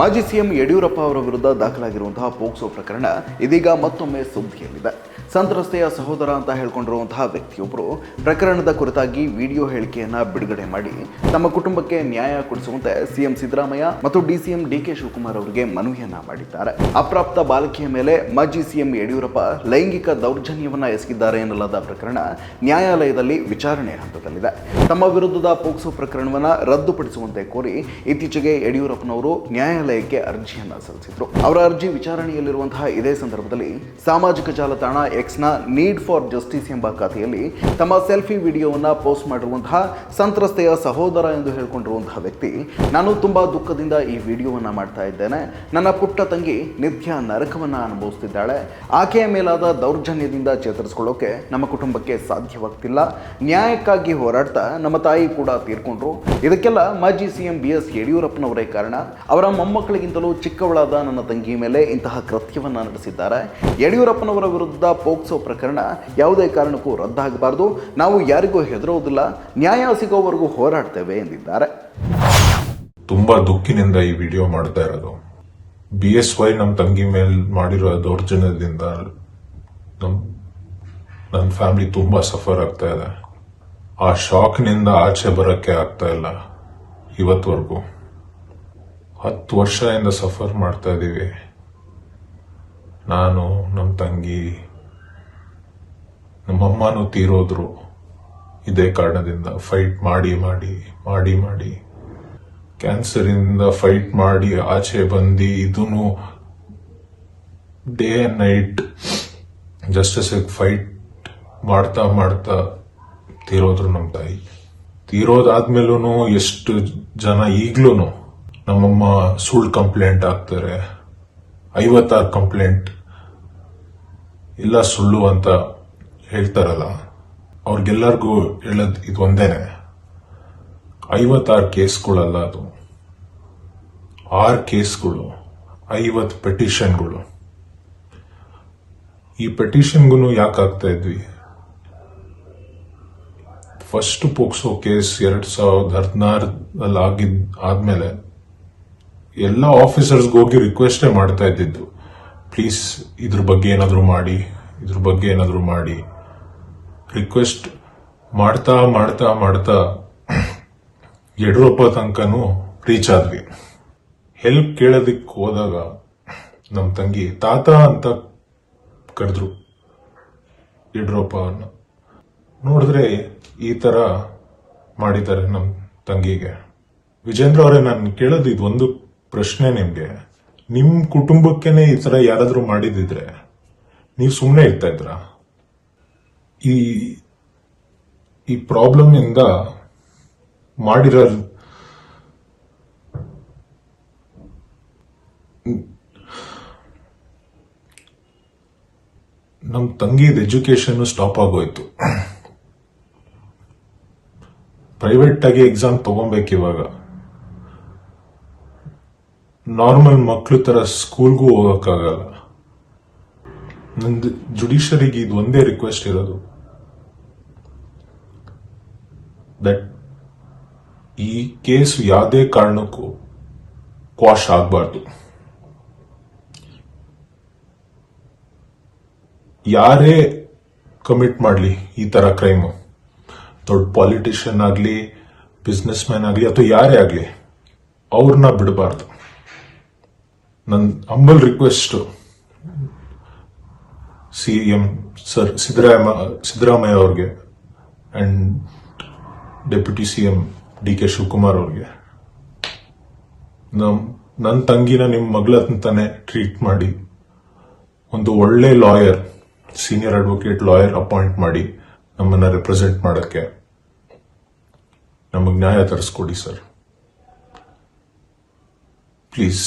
ಮಾಜಿ ಸಿಎಂ ಯಡಿಯೂರಪ್ಪ ಅವರ ವಿರುದ್ಧ ದಾಖಲಾಗಿರುವಂತಹ ಪೋಕ್ಸೋ ಪ್ರಕರಣ ಇದೀಗ ಮತ್ತೊಮ್ಮೆ ಸುದ್ದಿಯಲ್ಲಿದೆ. ಸಂತ್ರಸ್ತೆಯ ಸಹೋದರ ಅಂತ ಹೇಳ್ಕೊಂಡಿರುವಂತಹ ವ್ಯಕ್ತಿಯೊಬ್ಬರು ಪ್ರಕರಣದ ಕುರಿತಾಗಿ ವಿಡಿಯೋ ಹೇಳಿಕೆಯನ್ನ ಬಿಡುಗಡೆ ಮಾಡಿ ತಮ್ಮ ಕುಟುಂಬಕ್ಕೆ ನ್ಯಾಯ ಕೊಡಿಸುವಂತೆ ಸಿಎಂ ಸಿದ್ದರಾಮಯ್ಯ ಮತ್ತು ಡಿಸಿಎಂ ಡಿಕೆ ಶಿವಕುಮಾರ್ ಅವರಿಗೆ ಮನವಿಯನ್ನ ಮಾಡಿದ್ದಾರೆ. ಅಪ್ರಾಪ್ತ ಬಾಲಕಿಯ ಮೇಲೆ ಮಾಜಿ ಸಿಎಂ ಯಡಿಯೂರಪ್ಪ ಲೈಂಗಿಕ ದೌರ್ಜನ್ಯವನ್ನ ಎಸಗಿದ್ದಾರೆ ಎನ್ನಲಾದ ಪ್ರಕರಣ ನ್ಯಾಯಾಲಯದಲ್ಲಿ ವಿಚಾರಣೆ ಹಂತದಲ್ಲಿದೆ. ತಮ್ಮ ವಿರುದ್ಧದ ಪೋಕ್ಸೋ ಪ್ರಕರಣವನ್ನ ರದ್ದುಪಡಿಸುವಂತೆ ಕೋರಿ ಇತ್ತೀಚೆಗೆ ಯಡಿಯೂರಪ್ಪನವರು ನ್ಯಾಯಾಲಯಕ್ಕೆ ಅರ್ಜಿಯನ್ನ ಸಲ್ಲಿಸಿದ್ರು. ಅವರ ಅರ್ಜಿ ವಿಚಾರಣೆಯಲ್ಲಿರುವಂತಹ ಇದೇ ಸಂದರ್ಭದಲ್ಲಿ ಸಾಮಾಜಿಕ ಜಾಲತಾಣ ಎಕ್ಸ್ನ ನೀಡ್ ಫಾರ್ ಜಸ್ಟಿಸ್ ಎಂಬ ಖಾತೆಯಲ್ಲಿ ತಮ್ಮ ಸೆಲ್ಫಿ ವಿಡಿಯೋವನ್ನ ಪೋಸ್ಟ್ ಮಾಡಿರುವಂತಹ ಸಂತ್ರಸ್ತೆಯ ಸಹೋದರ ಎಂದು ಹೇಳಿಕೊಂಡಿರುವಂತಹ ವ್ಯಕ್ತಿ, ನಾನು ತುಂಬಾ ದುಃಖದಿಂದ ಈ ವಿಡಿಯೋವನ್ನ ಮಾಡ್ತಾ ಇದ್ದೇನೆ. ನನ್ನ ಪುಟ್ಟ ತಂಗಿ ನಿತ್ಯ ನರಕವನ್ನ ಅನುಭವಿಸ್ತಿದ್ದಾಳೆ. ಆಕೆಯ ಮೇಲಾದ ದೌರ್ಜನ್ಯದಿಂದ ಚೇತರಿಸಿಕೊಳ್ಳೋಕೆ ನಮ್ಮ ಕುಟುಂಬಕ್ಕೆ ಸಾಧ್ಯವಾಗ್ತಿಲ್ಲ. ನ್ಯಾಯಕ್ಕಾಗಿ ಹೋರಾಡ್ತಾ ನಮ್ಮ ತಾಯಿ ಕೂಡ ತೀರ್ಕೊಂಡ್ರು. ಇದಕ್ಕೆಲ್ಲ ಮಾಜಿ ಸಿಎಂ ಬಿ ಎಸ್ ಯಡಿಯೂರಪ್ಪನವರೇ ಕಾರಣ. ಅವರ ಮೊಮ್ಮಕ್ಕಳಿಗಿಂತಲೂ ಚಿಕ್ಕವಳಾದ ನನ್ನ ತಂಗಿ ಮೇಲೆ ಇಂತಹ ಕೃತ್ಯವನ್ನ ನಡೆಸಿದ್ದಾರೆ. ಯಡಿಯೂರಪ್ಪನವರ ವಿರುದ್ಧ ಪೋಕ್ಸೋ ಪ್ರಕರಣ ಯಾವುದೇ ಕಾರಣಕ್ಕೂ ರದ್ದಾಗಬಾರದು. ನಾವು ಯಾರಿಗೂ ಹೆದರೋದಿಲ್ಲ, ನ್ಯಾಯ ಸಿಗೋವರೆಗೂ ಹೋರಾಡ್ತೇವೆ ಎಂದಿದ್ದಾರೆ. ತುಂಬಾ ದುಃಖಿನಿಂದ ಈ ವಿಡಿಯೋ ಮಾಡ್ತಾ ಇರೋದು. ಬಿ ಎಸ್ ವೈ ನಮ್ಮ ತಂಗಿ ಮೇಲೆ ಮಾಡಿರೋ ದೌರ್ಜನ್ಯದಿಂದ ನನ್ನ ಫ್ಯಾಮಿಲಿ ತುಂಬಾ ಸಫರ್ ಆಗ್ತಾ ಇದೆ. ಆ ಶಾಕ್ನಿಂದ ಆಚೆ ಬರಕ್ಕೆ ಆಗ್ತಾ ಇಲ್ಲ ಇವತ್ವರೆಗೂ ಹತ್ತು ವರ್ಷದಿಂದ ಸಫರ್ ಮಾಡ್ತಾ ಇದ್ದೀವಿ ನಾನು ನಮ್ಮ ತಂಗಿ ನಮ್ಮಮ್ಮನೂ ತೀರೋದ್ರು ಇದೇ ಕಾರಣದಿಂದ ಫೈಟ್ ಮಾಡಿ ಮಾಡಿ ಮಾಡಿ ಮಾಡಿ. ಕ್ಯಾನ್ಸರ್ ಇಂದ ಫೈಟ್ ಮಾಡಿ, ಆಚೆ ಬಂದು ಇದನ್ನು day and night justice fight ಮಾಡ್ತಾ ಮಾಡ್ತಾ ತೀರೋದ್ರು ನಮ್ಮ ತಾಯಿ. ತೀರೋದಾದ್ಮೇಲೂ ಎಷ್ಟು ಜನ ಈಗ್ಲೂ ನಮ್ಮಮ್ಮ ಸುಳ್ಳು ಕಂಪ್ಲೇಂಟ್ ಆಗ್ತಾರೆ ಐವತ್ತಾರು ಕಂಪ್ಲೇಂಟ್ ಇಲ್ಲ ಸುಳ್ಳು ಅಂತ ಹೇಳ್ತಾರಲ್ಲ, ಅವ್ರಿಗೆಲ್ಲರಿಗೂ ಹೇಳದ್ ಇದು ಒಂದೇನೆ. ಐವತ್ತಾರು ಕೇಸ್ಗಳಲ್ಲ ಅದು. ಆರು ಕೇಸ್ಗಳು, ಐವತ್ತು ಪೆಟಿಷನ್ಗಳು ಈ ಪೆಟಿಷನ್ಗೂ ಯಾಕೆ ಆಗ್ತಾ ಇದ್ವಿ? ಫಸ್ಟ್ ಪೋಕ್ಸೋ ಕೇಸ್ ಎರಡು ಸಾವಿರದ ಹದಿನಾರಲ್ಲಿ ಆಗಿದ್ ಆದ್ಮೇಲೆ ಎಲ್ಲ ಆಫೀಸರ್ಸ್ಗೆ ಹೋಗಿ ರಿಕ್ವೆಸ್ಟೇ ಮಾಡ್ತಾ ಇದ್ದಿದ್ದು. ಪ್ಲೀಸ್ ಇದ್ರ ಬಗ್ಗೆ ಏನಾದರೂ ಮಾಡಿ, ಇದ್ರ ಬಗ್ಗೆ ಏನಾದರೂ ಮಾಡಿ. ರಿಕ್ವೆಸ್ಟ್ ಮಾಡ್ತಾ ಮಾಡ್ತಾ ಮಾಡ್ತಾ ಯಡಿಯೂರಪ್ಪ ತನಕನೂ ರೀಚ್ ಆದ್ವಿ. ಹೆಲ್ಪ್ ಕೇಳೋದಕ್ಕೆ ಹೋದಾಗ ನಮ್ಮ ತಂಗಿ, ತಾತ ಅಂತ ಕರೆದ್ರು ಯಡಿಯೂರಪ್ಪನ ನೋಡಿದ್ರೆ ಈ ತರ ಮಾಡಿದ್ದಾರೆ ನಮ್ಮ ತಂಗಿಗೆ. ವಿಜೇಂದ್ರ ಅವರೇ, ನಾನು ಕೇಳೋದು ಇದು ಒಂದು ಪ್ರಶ್ನೆ ನಿಮಗೆ. ನಿಮ್ಮ ಕುಟುಂಬಕ್ಕೇನೆ ಈ ಥರ ಯಾರಾದರೂ ಮಾಡಿದಿದ್ರೆ ನೀವು ಸುಮ್ಮನೆ ಇರ್ತಾ ಇದ್ರ? ಈ ಈ ಪ್ರಾಬ್ಲಮ್ ಇಂದ ಮಾಡಿರೋ ನಮ್ಮ ತಂಗಿದ ಎಜುಕೇಶನ್ ಸ್ಟಾಪ್ ಆಗೋಯ್ತು. ಪ್ರೈವೇಟ್ ಆಗಿ ಎಕ್ಸಾಮ್ ತಗೊಬೇಕು ಇವಾಗ ನಾರ್ಮಲ್ ಮಕ್ಕಳು ತರ ಸ್ಕೂಲ್ಗೂ ಹೋಗಕ್ಕಾಗಲ್ಲ. ನಂದು ಜುಡಿಷರಿಗೆ ಇದು ಒಂದೇ ರಿಕ್ವೆಸ್ಟ್ ಇರೋದು. ದಟ್ ಈ ಕೇಸ್ ಯಾವುದೇ ಕಾರಣಕ್ಕೂ ಕ್ವಾಶ್ ಆಗಬಾರ್ದು. ಯಾರೇ ಕಮಿಟ್ ಮಾಡಲಿ ಈ ತರ ಕ್ರೈಮು ದೊಡ್ಡ ಪಾಲಿಟಿಷಿಯನ್ ಆಗಲಿ ಬಿಸ್ನೆಸ್ ಮ್ಯಾನ್ ಆಗಲಿ, ಅಥವಾ ಯಾರೇ ಆಗಲಿ ಅವ್ರನ್ನ ಬಿಡಬಾರ್ದು. ನನ್ನ humble request C M sir Siddarama, Siddaramaiah ಅವ್ರಿಗೆ and deputy C M D K Shivakumar ಅವ್ರಿಗೆ. ನಮ್ಮ ನನ್ನ ತಂಗಿನ ನಿಮ್ಮ ಮಗಳಂತಾನೆ ಟ್ರೀಟ್ ಮಾಡಿ, ಒಂದು ಒಳ್ಳೆ lawyer senior advocate lawyer appoint ಮಾಡಿ ನಮ್ಮನ್ನ ರೆಪ್ರೆಸೆಂಟ್ ಮಾಡಕ್ಕೆ ನಮಗೆ ನ್ಯಾಯ ತರಿಸ್ಕೊಡಿ ಸರ್ ಪ್ಲೀಸ್